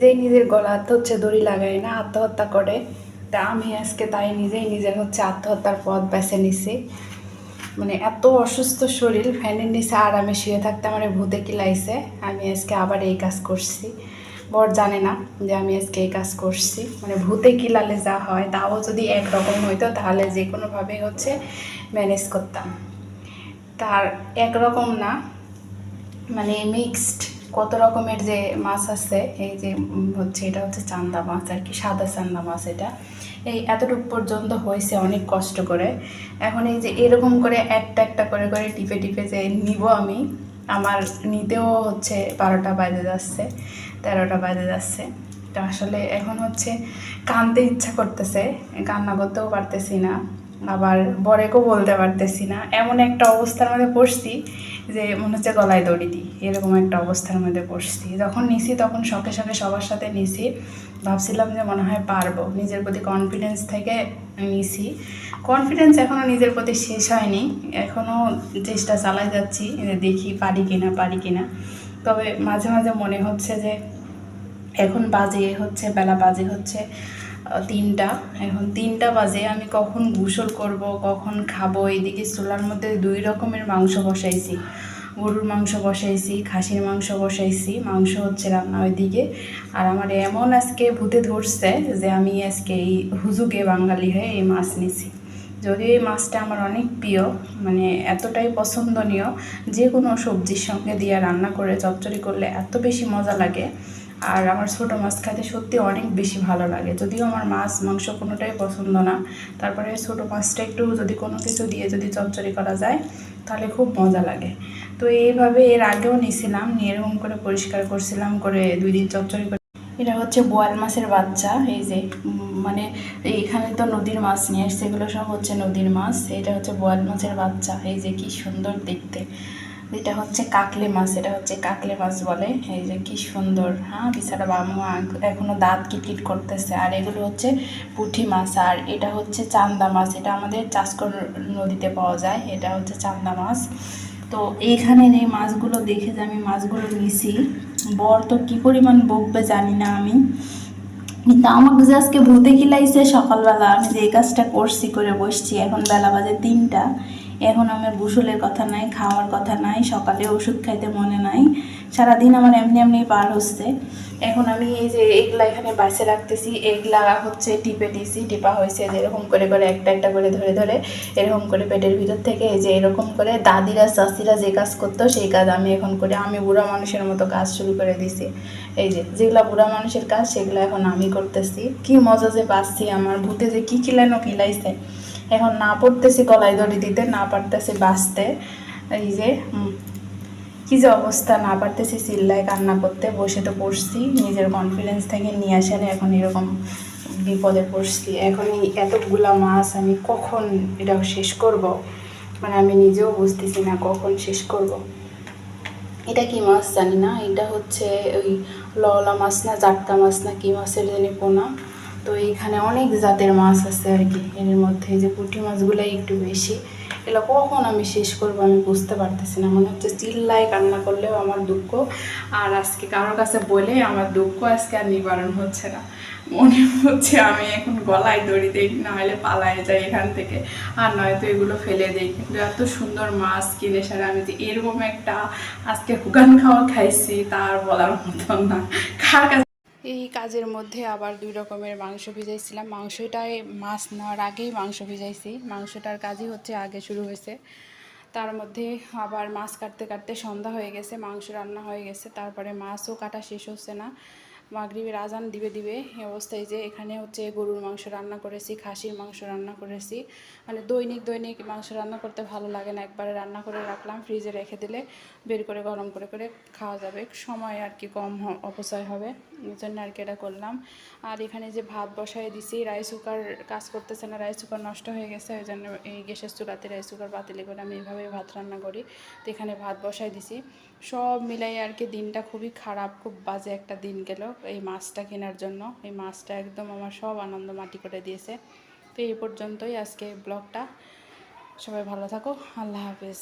নিজেই নিজের গলাতে হচ্ছে দড়ি লাগায় না, আত্মহত্যা করে। তা আমি আজকে তাই নিজেই নিজের হচ্ছে আত্মহত্যার পথ বেছে নিছি। মানে এত অসুস্থ শরীর, ফ্যানের নিচে আরামে শুয়ে থাকতে আমার ভূতে কিলাইছে। আমি আজকে আবার এই কাজ করছি। বর জানে না যে আমি আজকে এই কাজ করছি। মানে ভূতে কিলালে যা হয়, তাও যদি একরকম হইতো, তাহলে যে কোনোভাবে হচ্ছে ম্যানেজ করতাম। তার একরকম না মানে মিক্সড কত রকমের যে মাছ আছে, এই যে হচ্ছে এটা হচ্ছে চান্দা মাছ আর কি, সাদা চান্দা মাছ এটা। এই এতটুকু পর্যন্ত হয়েছে অনেক কষ্ট করে। এখন এই যে এরকম করে একটা একটা করে করে টিপে টিপে যে নিব আমি, আমার নিতেও হচ্ছে বারোটা বাজে যাচ্ছে, তেরোটা বাজে যাচ্ছে। তো আসলে এখন হচ্ছে কানতে ইচ্ছা করতেছে, কান্না করতেও পারতেছি না, আবার বরেকেও বলতে পারতেছি না। এমন একটা অবস্থার মধ্যে পড়ছি যে মনে হচ্ছে গলায় দড়ি দিই, এরকম একটা অবস্থার মধ্যে পড়ছি যখন নিছি তখন শখে শখে সবার সাথে নিছি। ভাবছিলাম যে মনে হয় পারব, নিজের প্রতি কনফিডেন্স থেকে নিছি। কনফিডেন্স এখনও নিজের প্রতি শেষ হয়নি এখনও চেষ্টা চালাই যাচ্ছি দেখি পারি কিনা পারি কিনা। তবে মাঝে মাঝে মনে হচ্ছে যে এখন বাজে, হচ্ছে বেলা বাজে হচ্ছে। তিনটা। এখন তিনটা বাজে, আমি কখন গোসল করব, কখন খাব? এদিকে চুলার মধ্যে দুই রকমের মাংস বসাইছি। গরুর মাংস বসাইছি, খাসির মাংস বসাইছি, মাংস হচ্ছে রান্না ওইদিকে। আর আমার এমন আজকে ভূতে ধরছে যে আমি আজকে এই হুজুকে বাঙালি হয়ে এই মাছ নিছি। যদিও এই মাছটা আমার অনেক প্রিয় মানে এতটাই পছন্দনীয়। যে কোনো সবজির সঙ্গে দিয়ে রান্না করে, চচ্চড়ি করলে এত বেশি মজা লাগে। আর আমার ছোটো মাছ খেতে সত্যি অনেক বেশি ভালো লাগে। যদিও আমার মাছ, মাংস কোনোটাই পছন্দ না। তারপরে ছোটো মাছটা একটু যদি কোনো কিছু দিয়ে যদি চচ্চড়ি করা যায়, তাহলে খুব মজা লাগে। তো এইভাবে এর আগেও নিয়েছিলাম, নিয়ে এরকম করে পরিষ্কার করছিলাম, করে দুই দিন চচ্চড়ি করে। এটা হচ্ছে বোয়াল মাছের বাচ্চা, এই যে মানে এইখানে তো নদীর মাছ নিয়ে এসছে এগুলো সব হচ্ছে নদীর মাছ। এটা হচ্ছে বোয়াল মাছের বাচ্চা, এই যে কি সুন্দর দেখতে। এটা হচ্ছে কাকলে মাছ, এটা হচ্ছে কাকলে মাছ বলে। এই যে কি সুন্দর। হ্যাঁ বিছানা বামু এখনও দাঁত কিটকিট করতেছে। আর এগুলো হচ্ছে পুঁটি মাছ। আর এটা হচ্ছে চান্দা মাছ। এটা আমাদের চাষকর নদীতে পাওয়া যায়। এটা হচ্ছে চান্দা মাছ। তো এইখানের এই মাছগুলো দেখে যে আমি মাছগুলো নিছি। বর তো কী পরিমাণ বকবে জানি না আমি। কিন্তু আমাকে যে আজকে ভূতে কিলাইছে সকালবেলা। আমি যে এই কাজটা করছি, করে বসছি, এখন বেলা বাজে তিনটা। এখন আমার গোসলের কথা নাই, খাওয়ার কথা নাই, সকালে ওষুধ খাইতে মনে নাই। সারাদিন আমার এমনি এমনি পার হচ্ছে। এখন আমি এই যে এগুলা এখানে বাসে রাখতেছি, এগুলা হচ্ছে টিপে দিছি, টিপা হয়েছে যে এরকম করে করে একটা একটা করে ধরে ধরে এরকম করে পেটের ভিতর থেকে এই যে এরকম করে দাদিরা চাষিরা যে কাজ করতো সেই কাজ আমি এখন করে, আমি বুড়া মানুষের মতো কাজ শুরু করে দিছি। এই যে যেগুলা বুড়া মানুষের কাজ সেগুলো এখন আমি করতেছি। কি মজা যে বাঁচছি আমার, ভূতে যে কি কিলানো কিলাইছে এখন না পড়তেছি কলাই দড়ি দিতে, না পারতেছি বাঁচতে। এই যে কি যে অবস্থা, না পারতেছি চিল্লায় কান্না করতে, বসে তো পড়ছি। নিজের কনফিডেন্স থেকে নিয়ে আসে না এখন এরকম বিপদে পড়ছি। এখন এই এতগুলা মাছ আমি কখন এটা শেষ করব? মানে আমি নিজেও বুঝতেছি না কখন শেষ করব। এটা কি মাছ জানি না, এটা হচ্ছে ওই লওলা মাছ না, জাটকা মাছ না, কি মাছের জানি পোনা। তো এইখানে অনেক জাতের মাছ আছে আর কি। এর মধ্যে যে পুঁটি মাছগুলাই একটু বেশি। এগুলো কখন আমি শেষ করব আমি বুঝতে পারতেছি না। মনে হচ্ছে চিল্লায় কান্না করলেও আমার দুঃখ। আর আজকে কারোর কাছে বলে আমার দুঃখ আজকে আর নিবারণ হচ্ছে না। মনে হচ্ছে আমি এখন গলায় দড়ি দিই না হলে পালায় যাই এখান থেকে। আর নয়তো এগুলো ফেলে দিই। কিন্তু এত সুন্দর মাছ কিনে সারা আমি যে এরকম একটা আজকে হুগান খাওয়া খাইছি তার বলার মতন না। কার এই কাজের মধ্যে আবার দুই রকমের মাংস ভিজাইছিলাম। মাংসটায় মাছ নেওয়ার আগেই মাংস ভিজাইছি। মাংসটার কাজই হচ্ছে আগে শুরু হয়েছে। তার মধ্যে আবার মাছ কাটতে কাটতে সন্ধ্যা হয়ে গেছে, মাংস রান্না হয়ে গেছে। তারপরে মাছও কাটা শেষ হচ্ছে না। মাগরিবের আজান দিবে দিবে এই অবস্থায় যে এখানে হচ্ছে গরুর মাংস রান্না করেছি, খাসির মাংস রান্না করেছি। মানে দৈনিক দৈনিক মাংস রান্না করতে ভালো লাগে না, একবারে রান্না করে রাখলাম, ফ্রিজে রেখে দিলে বের করে গরম করে করে খাওয়া যাবে। সময় আর কি কম অপচয় হবে, এই জন্য আর কি এটা করলাম। আর এখানে যে ভাত বসায় দিছি, রাইস কুকার কাজ করতেছে না, রাইস কুকার নষ্ট হয়ে গেছে, ওই জন্য এই গ্যাসের চুলাতে রাইস কুকার বাতিলে করে আমি এইভাবে ভাত রান্না করি। তো এখানে ভাত বসায় দিছি। সব মিলাই আর কি দিনটা খুবই খারাপ, খুব বাজে একটা দিন গেল। এই মাছটা কেনার জন্য। এই মাছটা একদম আমার সব আনন্দ মাটি করে দিয়েছে। তো এই পর্যন্তই আজকে ব্লগটা। সবাই ভালো থাকো। আল্লাহ হাফেজ।